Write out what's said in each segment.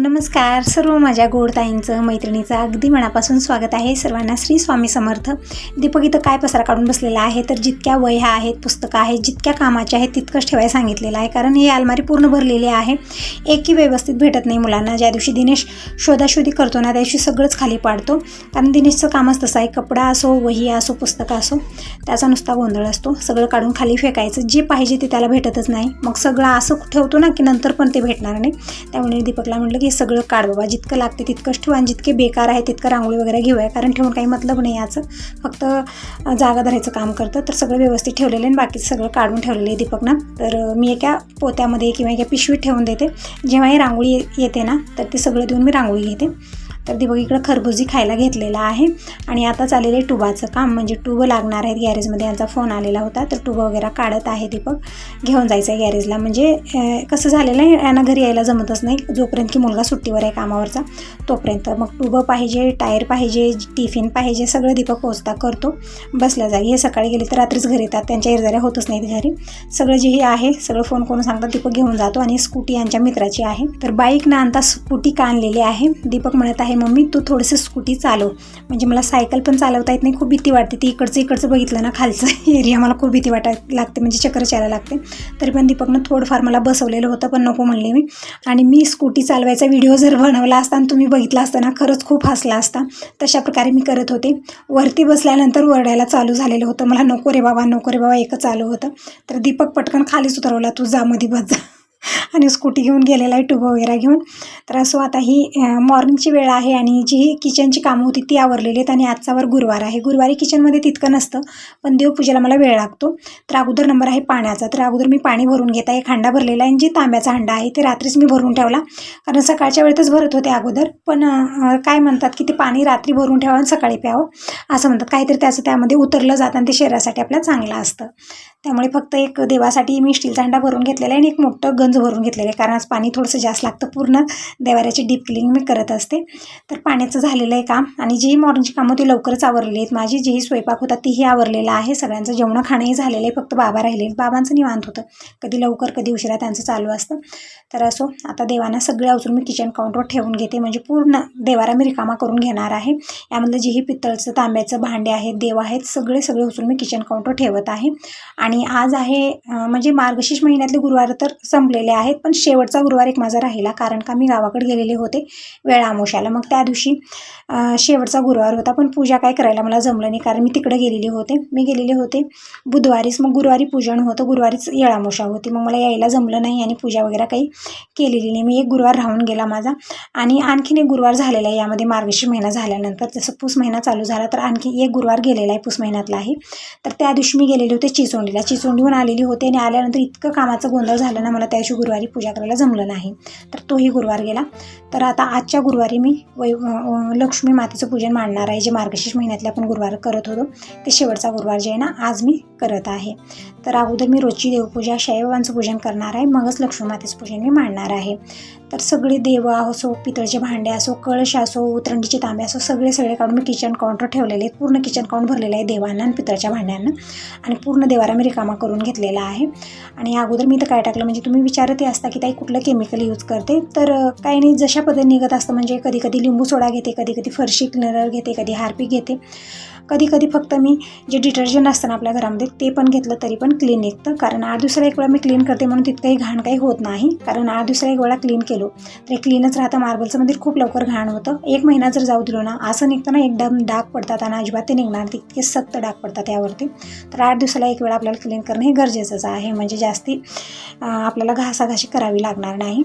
नमस्कार. सर्व माझ्या गोडताईंचं मैत्रिणीचं अगदी मनापासून स्वागत आहे. सर्वांना श्री स्वामी समर्थ. दीपक इथं काय पसरा काढून बसलेला आहे? तर जितक्या वह्या आहेत पुस्तकं आहेत जितक्या कामाच्या आहेत तितकंच ठेवायला सांगितलेलं आहे. कारण ही अलमारी पूर्ण भरलेली आहे. एकही व्यवस्थित भेटत नाही मुलांना. ज्या दिवशी दिनेश शोधाशोधी करतो ना त्या दिवशी सगळंच खाली पाडतो. कारण दिनेशचं कामच तसं आहे. कपडा असो वही असो पुस्तकं असो त्याचा नुसता गोंधळ असतो. सगळं काढून खाली फेकायचं. जे पाहिजे ते त्याला भेटतच नाही. मग सगळं असं ठेवतो ना की नंतर पण ते भेटणार नाही. त्यामुळे दीपकला म्हटलं की हे सगळं काढ बाबा. जितकं लागते तितकंच ठेवा आणि जितके बेकार आहे तितकं रांगोळी वगैरे घेऊया. कारण ठेवून काही मतलब नाही याचं. फक्त जागा धरायचं काम करतं. तर सगळं व्यवस्थित ठेवलेलं आहे आणि बाकीचं सगळं काढून ठेवलेलं आहे दीपकनं. तर मी एका पोत्यामध्ये किंवा एका पिशवीत ठेवून देते. जेव्हा ही रांगोळी येते ना तर ते सगळं देऊन मी रांगोळी घेते. तर दीपक इकडं खरबुजी खायला घेतलेला आहे. आणि आता चाललेलं आहे टुबाचं काम म्हणजे टुबं लागणार आहेत गॅरेजमध्ये. यांचा फोन आलेला होता तर टुबं वगैरे काढत आहे दीपक घेऊन जायचं आहे गॅरेजला. म्हणजे कसं झालेलं आहे यांना घरी यायला जमतच नाही. जोपर्यंत की मुलगा सुट्टीवर आहे कामावरचा तोपर्यंत. मग टुबं पाहिजे टायर पाहिजे टिफिन पाहिजे सगळं दीपक पोचता करतो. बसल्या जागी. हे सकाळी गेले तर रात्रीच घरी येतात. त्यांच्या इरजाऱ्या होतच नाहीत घरी. सगळं जे हे आहे सगळं फोन करून सांगतात दीपक घेऊन जातो. आणि स्कूटी यांच्या मित्राची आहे. तर बाईक ना आणता स्कूटी का आणलेली आहे? दीपक म्हणत आहे मम्मी तू थोडंसं स्कूटी चालव. म्हणजे मला सायकल पण चालवता येत नाही. खूप भीती वाटते. ती इकडचं इकडचं बघितलं ना खालचं एरिया मला खूप भीती वाटाय लागते. म्हणजे चक्कर यायला लागते. तरी पण दीपकनं थोडंफार मला बसवलेलं होतं पण नको म्हणले मी. आणि मी स्कूटी चालवायचा व्हिडिओ जर बनवला असता आणि तुम्ही बघितला असता ना खरंच खूप हसला असता. तशा प्रकारे मी करत होते. वरती बसल्यानंतर ओरडायला चालू झालेलं होतं. मला नको रे बाबा नको रे बाबा एकच चालू होतं. तर दीपक पटकन खालीच उतरवला तू जा मध्ये बस जा. आणि स्कूटी घेऊन गेलेला आहे टुबं वगैरे घेऊन. तर असो आता ही मॉर्निंगची वेळ आहे आणि जी किचनची कामं होती ती आवरलेली आहेत आणि आजचा वर गुरुवार आहे. गुरुवारी किचनमध्ये तितकं नसतं पण देवपूजेला मला वेळ लागतो. तर अगोदर नंबर आहे पाण्याचा. तर अगोदर मी पाणी भरून घेत आहे. हांडा भरलेला आहे आणि जे तांब्याचा हांडा आहे ते रात्रीच मी भरून ठेवला. कारण सकाळच्या वेळेतच भरत होते अगोदर. पण काय म्हणतात की ते पाणी रात्री भरून ठेवा आणि सकाळी प्यावं असं म्हणतात. काहीतरी त्याचं त्यामध्ये उतरलं जातं आणि ते शरीरासाठी आपल्या चांगलं असतं. त्यामुळे फक्त एक देवासाठी मी स्टीलचा हांडा भरून घेतलेला आहे आणि एक मोठं गंज भरून घेतलेलं आहे कारण आज पाणी थोडंसं जास्त लागतं. पूर्ण देवाऱ्याची डीप क्लिनिंग मी करत असते. तर पाण्याचं झालेलं आहे काम. आणि जी मॉर्निंगची कामं ती लवकरच आवरलेली आहेत. माझी जेही स्वयंपाक होता तीही आवरलेला आहे. सगळ्यांचं जेवणं खाणंही झालेलं आहे. फक्त बाबा राहिले बाबांचं निवांत होतं. कधी लवकर कधी उशिरा त्यांचं चालू असतं. तर असो आता देवांना सगळं अजून मी किचन काउंटवर ठेवून घेते. म्हणजे पूर्ण देवारा मी रिकामा करून घेणार आहे. यामधलं जेही पितळचं तांब्याचं भांडे आहेत देव आहेत सगळे सगळे उचलून मी किचन काउंटवर ठेवत आहे. आणि आज आहे म्हणजे मार्गशीर्ष महिन्यातले गुरुवार तर संपले केलेले आहेत पण शेवटचा गुरुवार एक माझा राहिला कारण का मी गावाकडे गेलेले होते वेळ आमोशाला. मग त्या दिवशी शेवटचा गुरुवार होता पण पूजा काय करायला मला जमलं नाही कारण मी तिकडे गेलेले होते. मी गेलेले होते बुधवारीच मग गुरुवारी पूजन होतं गुरुवारीच येळामोशा होती. मग मला यायला जमलं नाही आणि पूजा वगैरे काही केलेली नाही. मी एक गुरुवार राहून गेला माझा आणि आणखीन एक गुरुवार झालेला आहे. यामध्ये मार्गशीर महिना झाल्यानंतर जसं पूस महिना चालू झाला तर आणखी एक गुरुवार गेलेला आहे पूस महिन्यातला आहे. तर त्या दिवशी मी गेलेले होते चिचोंडीला. चिचोंडीहून आलेली होते आणि आल्यानंतर इतकं कामाचं गोंधळ झालं ना मला त्या दिवशी गुरुवारी पूजा करायला जमलं नाही. तर तोही गुरुवार गेला. तर आता आजच्या गुरुवारी मी वै लक्ष्मी मातेचं पूजन मांडणार आहे. जे मार्गशीर्ष महिन्यातले आपण गुरुवार करत होतो ते शेवटचा गुरुवार जे आहे ना आज मी करत आहे. तर अगोदर मी रोजची देवपूजा शैवांचं पूजन करणार आहे. मगच लक्ष्मी मातेचं पूजन मी मांडणार आहे. तर सगळे देव असो पितळचे भांडे असो कळश असो उतरंडीचे तांबे असो सगळे सगळे काढून मी किचन काउंटर ठेवलेले आहेत. पूर्ण किचन काउंट भरलेलं आहे देवांना आणि पितळच्या भांड्यांना. आणि पूर्ण देवारा मी रिकामा करून घेतलेला आहे. आणि अगोदर मी तर काय टाकलं म्हणजे तुम्ही विचार विचारतही असता की ताई कुठलं केमिकल यूज करते? तर काही नाही जशा पद्धतीने निघत असतं म्हणजे कधी कधी लिंबू सोडा घेते कधी कधी फरशी क्लिनर घेते कधी हार्पिक घेते. कधी कधी फक्त मी जे डिटर्जंट असतं ना आपल्या घरामध्ये ते पण घेतलं तरी पण क्लीन निघतं. कारण आठ दुसऱ्या एक वेळा मी क्लीन करते म्हणून तितकंही घाण काही होत नाही. कारण आठ दुसऱ्या एक वेळा क्लीन केलो तर क्लीनच राहतं. मार्बलचं मंदिर खूप लवकर घाण होतं. एक महिना जर जाऊ दिलो ना असं निघतं ना एकदम डाग पडतात आणि अजिबात ते निघणार तितके सक्त डाग पडतात यावरती. तर आठ दिवसाला एक वेळा आपल्याला क्लीन करणं हे गरजेचंच आहे. म्हणजे जास्ती आपल्याला घासाघाशी करावी लागणार नाही.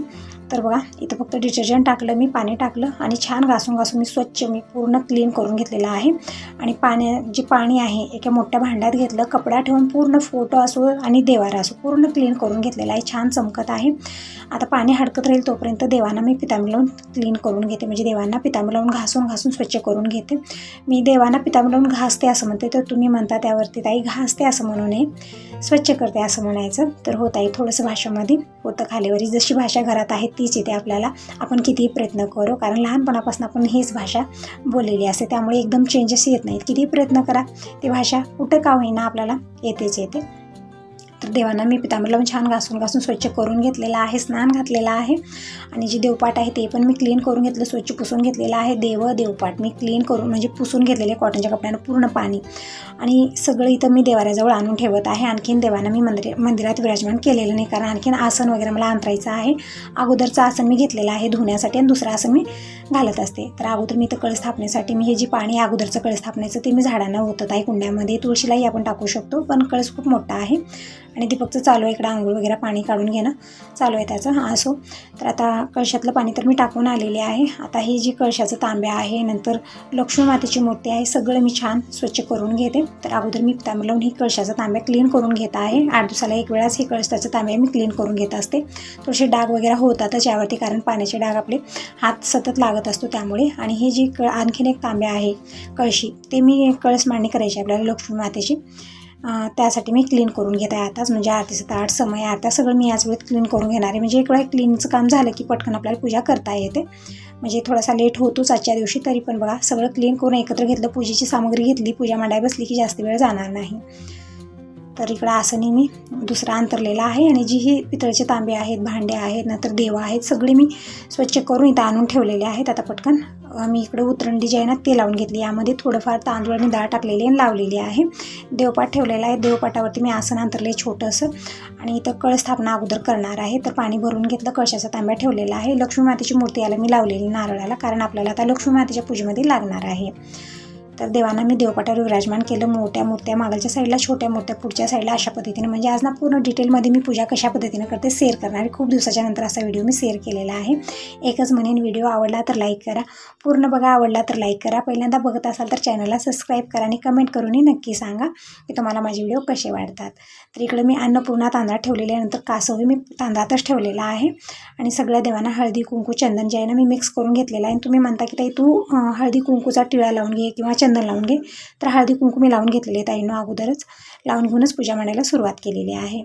तर बघा इथं फक्त डिटर्जंट टाकलं मी पाणी टाकलं आणि छान घासून घासून मी स्वच्छ मी पूर्ण क्लीन करून घेतलेलं आहे. आणि पाण्या जे पाणी आहे एका मोठ्या भांड्यात घेतलं कपडा ठेवून पूर्ण फोटो असो आणि देवारा असो पूर्ण क्लीन करून घेतलेला आहे. छान चमकत आहे. आता पाणी हडकत राहील तोपर्यंत देवांना मी पितांबरी लावून क्लीन करून घेते. म्हणजे देवांना पितांबरी लावून घासून घासून स्वच्छ करून घेते. मी देवांना पितांबरी लावून घासते असं म्हणते तर तुम्ही म्हणता त्यावरती ताई घासते असं म्हणू नये स्वच्छ करते असं म्हणायचं. तर होत आहे थोडंसं भाषामध्ये होतं खालीवरी. जशी भाषा घरात आहे तीच येते आपल्याला. आपण कितीही प्रयत्न करू कारण लहानपणापासून आपण हीच भाषा बोललेली असते. त्यामुळे एकदम चेंजेस येत नाहीत. कितीही प्रयत्न करा ती भाषा कुठं का होईना आपल्याला येतेच येते. तर देवांना मी पितांबर लावून छान घासून घासून स्वच्छ करून घेतलेला आहे स्नान घातलेलं आहे. आणि जे देवपाट आहे ते पण मी क्लीन करून घेतलं स्वच्छ पुसून घेतलेलं आहे. देव देवपाट मी क्लीन करून म्हणजे पुसून घेतलेले कॉटनच्या कपड्यानं पूर्ण पाणी. आणि सगळं इथं मी देवाऱ्याजवळ आणून ठेवत आहे. आणखीन देवांना मी मंदिर मंदिरात विराजमान केलेलं नाही. कारण आणखीन आसन वगैरे मला अंतरायचं आहे. अगोदरचं आसन मी घेतलेलं आहे धुण्यासाठी आणि दुसरं आसन मी घालत असते. तर अगोदर मी इथं कळ स्थापनेसाठी मी हे जे पाणी अगोदरचं कळ स्थापण्याचं ते मी झाडांना ओतत आहे. कुंड्यामध्ये तुळशीलाही आपण टाकू शकतो पण कळस खूप मोठा आहे. आणि दीपकचं चालू आहे इकडं आंघोळ वगैरे पाणी काढून घेणं चालू आहे त्याचं. हा असो तर आता कळशातलं पाणी तर मी टाकून आलेले आहे. आता ही जी कळशाचं तांब्या आहे नंतर लक्ष्मी मातेची मूर्ती आहे सगळं मी छान स्वच्छ करून घेते. तर अगोदर मी तांब्या लावून ही कळशाचा तांब्या क्लीन करून घेत आहे. आठ दिवसाला एक वेळाच ही कळशाचं तांब्या मी क्लीन करून घेत असते. थोडेसे डाग वगैरे होतातच यावरती कारण पाण्याचे डाग आपले हात सतत लागत असतो त्यामुळे. आणि ही जी क आणखीन एक तांब्या आहे कळशी ते मी कळस मांडणी करायची आपल्याला लक्ष्मी मातेची. त्यासाठी मी क्लीन करून घेत आहे आताच म्हणजे आरतीचं आठ समय आरत्या सगळं मी याच वेळेत क्लीन करून घेणार आहे. म्हणजे एक वेळा क्लीनचं काम झालं की पटकन आपल्याला पूजा करता येते. म्हणजे थोडासा लेट होतोच आजच्या दिवशी तरी पण बघा सगळं क्लीन करून एकत्र घेतलं पूजेची सामग्री घेतली पूजा मांडाय बसली की जास्त वेळ जाणार नाही. तर इकडं आसनी मी दुसरा अंतरलेला आहे आणि जी ही पितळचे तांबे आहेत भांडे आहेत नंतर देवा आहेत सगळे मी स्वच्छ करून इथं आणून ठेवलेले आहेत. आता पटकन मी इकडं उतरंडी जी आहे ना ते लावून घेतली. यामध्ये थोडंफार तांदूळ आणि डाळ टाकलेली आणि लावलेली आहे. देवपाट ठेवलेला आहे. देवपाटावरती मी आसन अंतरले छोटंसं आणि इथं कळ स्थापना अगोदर करणार आहे. तर पाणी भरून घेतलं कळशाचा तांब्या ठेवलेला आहे. लक्ष्मी मातेची मूर्ती याला मी लावलेली नारळाला कारण आपल्याला आता लक्ष्मी मातेच्या पूजेमध्ये लागणार आहे. तर देवांना मी देवपाठावर विराजमान केलं. मोठ्या मूर्त्या मागालच्या साईडला छोट्या मूर्त्या पुढच्या साईडला अशा पद्धतीने. म्हणजे आज ना पूर्ण डिटेलमध्ये मी पूजा कशा पद्धतीने करते शेअर करणार खूप दिवसाच्या नंतर असा व्हिडिओ मी शेअर केलेला आहे. एकच म्हणेन व्हिडिओ आवडला तर लाईक करा. पूर्ण बघा आवडला तर लाईक करा. पहिल्यांदा बघत असाल तर चॅनलला सबस्क्राईब करा आणि कमेंट करूनही नक्की सांगा की तुम्हाला माझे व्हिडिओ कसे वाटतात. तर इकडे मी अन्नपूर्णा तांदळा ठेवलेले आहे. नंतर कासवही मी तांदळातच ठेवलेला आहे. आणि सगळ्या देवांना हळदी कुंकू चंदन जे आहे ना मी मिक्स करून घेतलेला आहे. आणि तुम्ही म्हणता की ताई तू हळदी कुंकूचा टिळा लावून घे किंवा चंदन लावून घे. तर हळदी कुंकू मी लावून घेतलेले आहे ताईनं अगोदरच. लावून घेऊनच पूजा मांडायला सुरुवात केलेली आहे.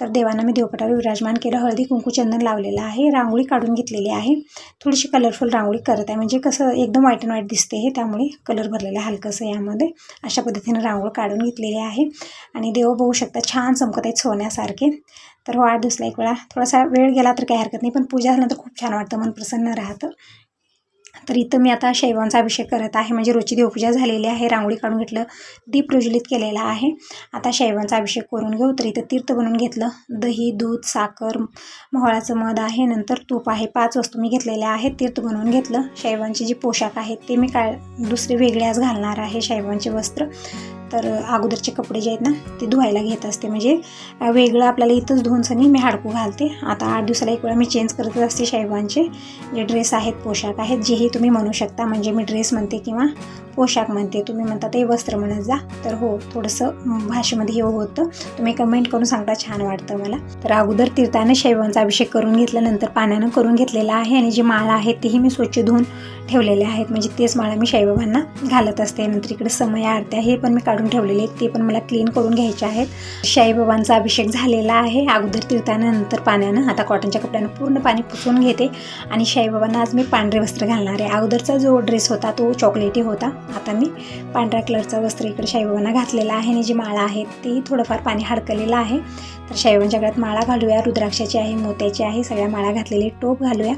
तर देवांना मी देवपटावर विराजमान केलं. हळदी कुंकू चंदन लावलेलं आहे. रांगोळी काढून घेतलेली आहे. थोडीशी कलरफुल रांगोळी करत आहे. म्हणजे कसं एकदम व्हाईट अँड व्हाईट दिसते हे. त्यामुळे कलर भरलेला आहे हलकंसं यामध्ये. अशा पद्धतीनं रांगोळी काढून घेतलेली आहे. आणि देव बघू शकता छान चमकत आहेत सोन्यासारखे. तर वाढदिवसला एक वेळा थोडासा वेळ गेला तर काही हरकत नाही. पण पूजा झाल्यानंतर खूप छान वाटतं. मन प्रसन्न राहतं. तर इथं मी आता शैवांचा अभिषेक करत आहे. म्हणजे रोजची देवपूजा झालेली आहे. रांगोळी काढून घेतलं दीप प्रज्वलित केलेला आहे. आता शैवांचा अभिषेक करून घेऊ. तर इथं तीर्थ बनवून घेतलं. दही दूध साखर मोहळाचं मध आहे. नंतर तूप आहे. पाच वस्तू मी घेतलेल्या आहेत. तीर्थ बनवून घेतलं. शैवांचे जे पोशाख आहेत ते मी काय दुसरे वेगळे आज घालणार आहे. शैवांचे वस्त्र. तर अगोदरचे कपडे जे आहेत ना ते धुवायला घेत असते. म्हणजे वेगळं आपल्याला इथंच धुवूनसनी मी हाडकू घालते. आता आठ दिवसाला एक वेळा मी चेंज करत असते शैवांचे जे ड्रेस आहेत पोशाख आहेत जेही तुम्ही म्हणू शकता. म्हणजे मी ड्रेस म्हणते किंवा पोशाख म्हणते. तुम्ही म्हणता ते वस्त्र म्हणत जा. तर हो थोडंसं भाषेमध्ये हे होतं. तुम्ही कमेंट करून सांगता छान वाटतं मला. तर अगोदर तीर्थानं शैवांचा अभिषेक करून घेतल्यानंतर पाण्यानं करून घेतलेला आहे. आणि जी माळा आहे तीही मी स्वच्छ धुवून ठेवलेले आहेत. म्हणजे तेच माळा मी साईबाबांना घालत असते. नंतर इकडे समय आरत्या हे पण मी काढून ठेवलेले आहेत. ते पण मला क्लीन करून घ्यायचे आहेत. साईबाबांचा अभिषेक झालेला आहे. अगोदर तीर्थानंतर पाण्यानं. आता कॉटनच्या कपड्यानं पूर्ण पाणी पुसून घेते. आणि साईबाबांना आज मी पांढरे वस्त्र घालणार आहे. अगोदरचा जो ड्रेस होता तो चॉकलेटी होता. आता मी पांढऱ्या कलरचा वस्त्र इकडे साईबाबांना घातलेला आहे. आणि जी माळा आहे ती थोडंफार पाणी हडकलेलं आहे. तर साईबाबांच्या गळ्यात माळा घालूया. रुद्राक्षाची आहे मोत्याची आहे. सगळ्या माळा घातलेली. टोप घालूया.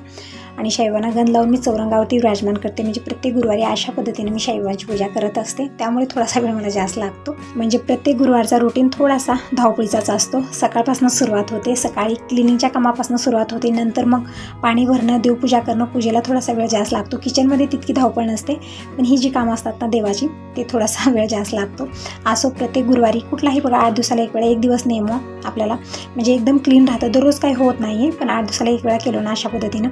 आणि शैवांना गंध लावून मी चौरंगावरती विराजमान करते. म्हणजे प्रत्येक गुरुवारी अशा पद्धतीने मी शैवांची पूजा करत असते. त्यामुळे थोडासा वेळ मला जास्त लागतो. म्हणजे प्रत्येक गुरुवारचा रुटीन थोडासा धावपळीचाच असतो. सकाळपासून सुरुवात होते. सकाळी क्लिनिंगच्या कामापासून सुरुवात होते. नंतर मग पाणी भरणं देवपूजा करणं पूजेला थोडासा वेळ जास्त लागतो. किचनमध्ये तितकी धावपळ नसते पण ही जी कामं असतात ना देवाची ते थोडासा वेळ जास्त लागतो. असो प्रत्येक गुरुवारी कुठलाही बघा आठ दिवसाला एक वेळा एक दिवस नेमो आपल्याला. म्हणजे एकदम क्लीन राहतं. दररोज काही होत नाही आहे पण आठ दिवसाला एक वेळा केलो ना अशा पद्धतीनं.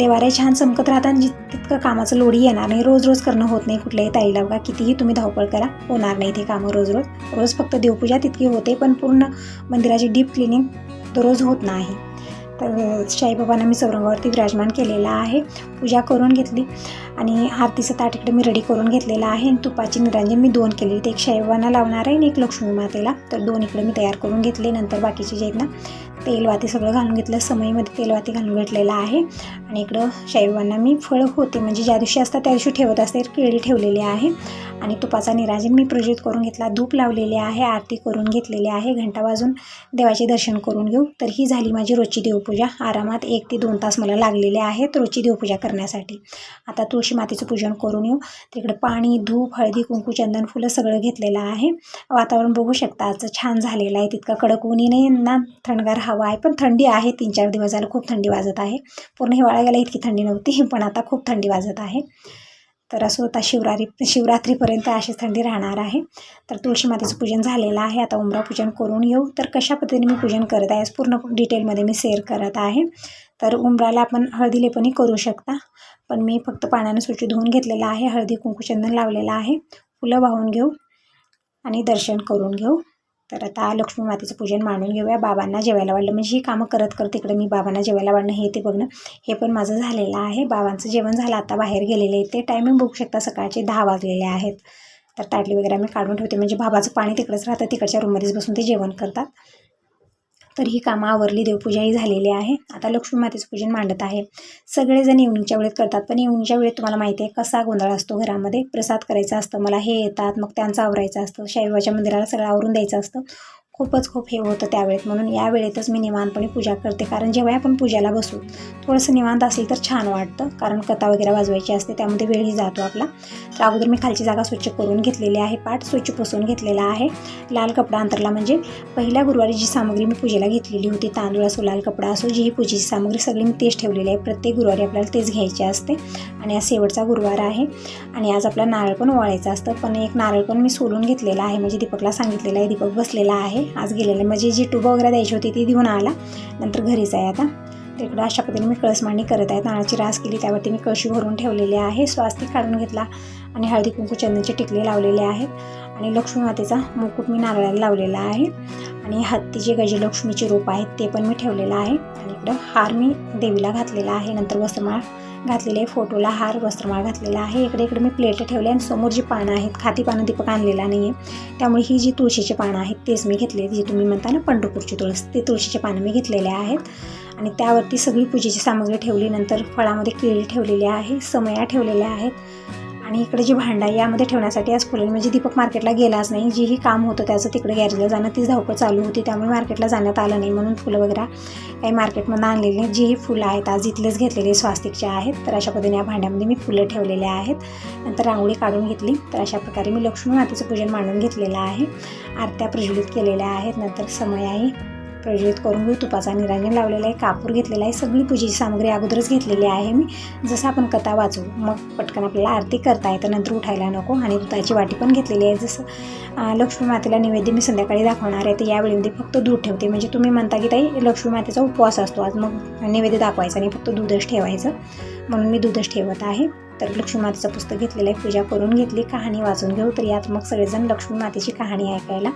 देवाऱ्या छान चमकत राहतात आणि तितकं कामाचं लोडी येणार नाही रोज रोज करणं होत नाही कुठल्याही ताईला बघा. कितीही तुम्ही धावपळ करा होणार नाही ते कामं रोज रोज. रोज फक्त देवपूजा तितकी होते पण पूर्ण मंदिराची डीप क्लिनिंग दररोज होत नाही. तर साईबाबांना मी चौरंगावरती विराजमान केलेला आहे पूजा करून घेतली आणि आरतीचं ताट इकडे मी रेडी करून घेतलेलं आहे आणि तुपाची निरांजन मी दोन केली ते एक साईबाबांना लावणार आहे आणि एक लक्ष्मी मातेला. तर दोन इकडे मी तयार करून घेतले नंतर बाकीचे जे आहेत ना तेलवाती सगळं घालून घेतलं. समईमध्ये तेलवाती घालून घेतलेलं आहे. आणि इकडं शाईबाबांना मी फळं होते. म्हणजे ज्या दिवशी असतात त्या दिवशी ठेवत असते. केळी ठेवलेली आहे. आणि तुपाचा निराजन मी प्रज्वलित करून घेतला. धूप लावलेली आहे. आरती करून घेतलेली आहे. घंटा वाजून देवाचे दर्शन करून घेऊ. तर ही झाली माझी रोजची देवपूजा. आरामात एक ते दोन तास मला लागलेले आहेत रोजची देवपूजा करण्यासाठी. आता तुळशी मातीचं पूजन करून येऊ. तिकडे पाणी धूप हळदी कुंकू चंदन फुलं सगळं घेतलेलं आहे. वातावरण बघू शकता. आजचं छान झालेलं आहे. तितका कडक ऊनही नाही ना थंडगार हवा आहे. पण थंडी आहे. तीन चार दिवस झालं खूप थंडी वाजत आहे. पूर्ण हिवाळा गेला इतकी थंडी नव्हती पण आता खूप थंडी वाजत आहे. तर असं होता शिवरात्री शिवरात्रीपर्यंत अशीच थंडी राहणार आहे. तर तुळशी मातेचं पूजन झालेलं आहे. आता उमरा पूजन करून येऊ. तर कशा पद्धतीने मी पूजन करत आहे पूर्ण डिटेलमध्ये मी शेअर करत आहे. तर उमराला आपण हळदीलेपणी करू शकता. पण मी फक्त पाण्यानं स्वच्छ धुवून घेतलेलं आहे. हळदी कुंकुचंदन लावलेलं आहे. फुलं वाहून घेऊ आणि दर्शन करून घेऊ. तर आता लक्ष्मी मातेचं पूजन मांडून घेऊया. बाबांना जेवायला वाढलं. म्हणजे ही कामं करत करत इकडे मी बाबांना जेवायला वाढणं हे ते बघणं हे पण माझं झालेलं आहे. बाबांचं जेवण झालं आता बाहेर गेलेले ते. टायमिंग बघू शकता सकाळचे दहा वाजलेले आहेत. तर ताटली वगैरे मी काढून ठेवते. म्हणजे बाबाचं पाणी तिकडंच राहतं तिकडच्या रूममध्येच बसून ते जेवण करतात. तर ही कामं आवरली देवपूजाही झालेली आहे. आता लक्ष्मी मातेचं पूजन मांडत आहे. सगळेजण इव्हनिंगच्या वेळेत करतात पण इव्हनिंगच्या वेळेत तुम्हाला माहिती आहे कसा गोंधळ असतो घरामध्ये. प्रसाद करायचा असतं मला हे येतात मग त्यांचं आवरायचं असतं शाईबाबाच्या मंदिराला सगळं आवरून द्यायचं असतं. खूपच खूप हे होतं त्यावेळेत. म्हणून या वेळेतच मी निवांतपणे पूजा करते. कारण जेव्हा आपण पूजाला बसू थोडंसं निवांत असेल तर छान वाटतं. कारण कथा वगैरे वाजवायची असते त्यामध्ये वेळही जातो आपला. तर अगोदर मी खालची जागा स्वच्छ करून घेतलेली आहे. पाठ स्वच्छ पुसून घेतलेला आहे. लाल कपडा अंतरला म्हणजे पहिल्या गुरुवारी जी सामग्री मी पूजेला घेतलेली होती तांदूळ असो लाल कपडा असो जी ही पूजेची सामग्री सगळी मी तेच ठेवलेली आहे. प्रत्येक गुरुवारी आपल्याला तेच घ्यायचे असते. आणि आज शेवटचा गुरुवार आहे. आणि आज आपला नारळ पण वळायचा असतं. पण एक नारळ पण मी सोलून घेतलेला आहे. म्हणजे दीपकला सांगितलेलं आहे. दीपक बसलेला आहे. आज गेलेलं. म्हणजे जी टुबं वगैरे द्यायची होती ती देऊन आला. नंतर घरीच आहे आता. तर इकडं अशा पद्धतीने मी कळस मांडणी करत आहे. नाळाची रास केली त्यावरती मी कळशी भरून ठेवलेली आहे. स्वास्तिक काढून घेतला आणि हळदी कुंकू चंदनचे टिकले लावलेले आहेत. आणि लक्ष्मी मातेचा मुकुट मी नारळाला लावलेला आहे. आणि हत्ती जे गजलक्ष्मीचे रूप आहेत ते पण मी ठेवलेलं आहे. आणि इकडं हार मी देवीला घातलेला आहे. नंतर वस्त्रमाळ घातलेले फोटोला हार वस्त्रमाळ घातलेला आहे. इकडे इकडे मी प्लेट ठेवले आणि समोर जी पानं आहेत खाती पानं दीपक आणलेला नाही आहे त्यामुळे ही जी तुळशीची पानं आहेत तेच मी घेतले जी तुम्ही म्हणता ना पंढरपूरची तुळस ते तुळशीचे पानं मी घेतलेले आहेत. आणि त्यावरती सगळी पूजेची सामग्री ठेवली. नंतर फळामध्ये केळी ठेवलेली आहे समया ठेवलेल्या आहेत. आणि इकडे जी भांडा आहे यामध्ये ठेवण्यासाठी आज फुलं म्हणजे दीपक मार्केटला गेलाच नाही. जीही काम होतं त्याचं तिकडे गॅरेजला जाणं तीच धावपळ चालू होती. त्यामुळे मार्केटला जाण्यात आलं नाही. म्हणून फुलं वगैरे काही मार्केटमधून आणलेली नाही. जी ही फुलं आहेत आज इथलेच घेतलेले स्वास्तिकचे आहेत. तर अशा पद्धतीने या भांड्यामध्ये मी फुलं ठेवलेले आहेत. नंतर रांगोळी काढून घेतली. तर अशा प्रकारे मी लक्ष्मी मातेचं पूजन मांडून घेतलेलं आहे. आरत्या प्रज्वलित केलेल्या आहेत. नंतर समयाही प्रज्वलित करून घेऊ. तुपाचा निरांजन लावलेला आहे कापूर घेतलेला आहे सगळी पूजेची सामग्री अगोदरच घेतलेली आहे मी. जसं आपण कथा वाचू मग पटकन आपल्याला आरती करता येतं नंतर उठायला नको. आणि दुधाची वाटी पण घेतलेली आहे. जसं लक्ष्मी मातेला नैवेद्य मी संध्याकाळी दाखवणार आहे तर यावेळीमध्ये फक्त दूध ठेवते. म्हणजे तुम्ही म्हणता की ताई लक्ष्मी मातेचा उपवास असतो. आज मग नैवेद्य दाखवायचा आणि फक्त दूधच ठेवायचं. म्हणून मी दूधच ठेवत आहे. तर लक्ष्मी मातेचं पुस्तक घेतलेलं आहे. पूजा करून घेतली. कहाणी वाचून घेऊ. तर यात मग सगळेजण लक्ष्मी मातेची कहाणी ऐकायला.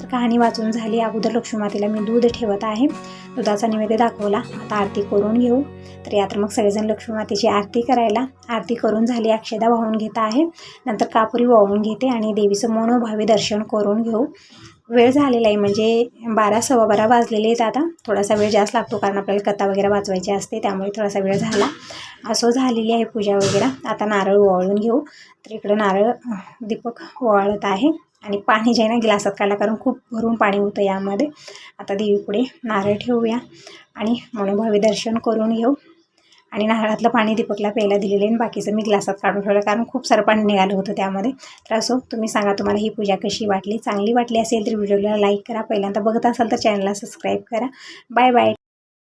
तर कहाणी वाचून झाली. अगोदर लक्ष्मी मातेला मी दूध ठेवत आहे. दुधाचा नैवेद्य दाखवला. आता आरती करून घेऊ. तर यात मग सगळेजण लक्ष्मी मातेची आरती करायला. आरती करून झाली. अक्षदा वाहून घेत आहे. नंतर कापुरी वाहून घेते आणि देवीचं मनोभावे दर्शन करून घेऊ. वेळ झालेला आहे म्हणजे बारा सव्वा बारा वाजलेले आहेत आता. थोडासा वेळ जास्त लागतो कारण आपल्याला कथा वगैरे वाचवायची असते त्यामुळे थोडासा वेळ झाला. असं झालेली आहे पूजा वगैरे. आता नारळ ओवाळून घेऊ. तर इकडं नारळ दीपक ओवाळत आहे. आणि पाणी जे आहे ना ग्लासात काढला कारण खूप भरून पाणी होतं यामध्ये. आता देवीपुढे नारळ ठेवूया. आणि मनोभावी दर्शन करून घेऊ. आणि नारळातलं पाणी दीपकला प्यायला दिलेलं आहे आणि बाकीचं मी ग्लासात काढून ठेवलं कारण खूप सारं पाणी निघालं होतं त्यामध्ये. तर असो तुम्ही सांगा तुम्हाला ही पूजा कशी वाटली? चांगली वाटली असेल तर व्हिडिओला लाईक करा. पहिल्यांदा बघत असाल तर चॅनलला सबस्क्राईब करा. Bye bye.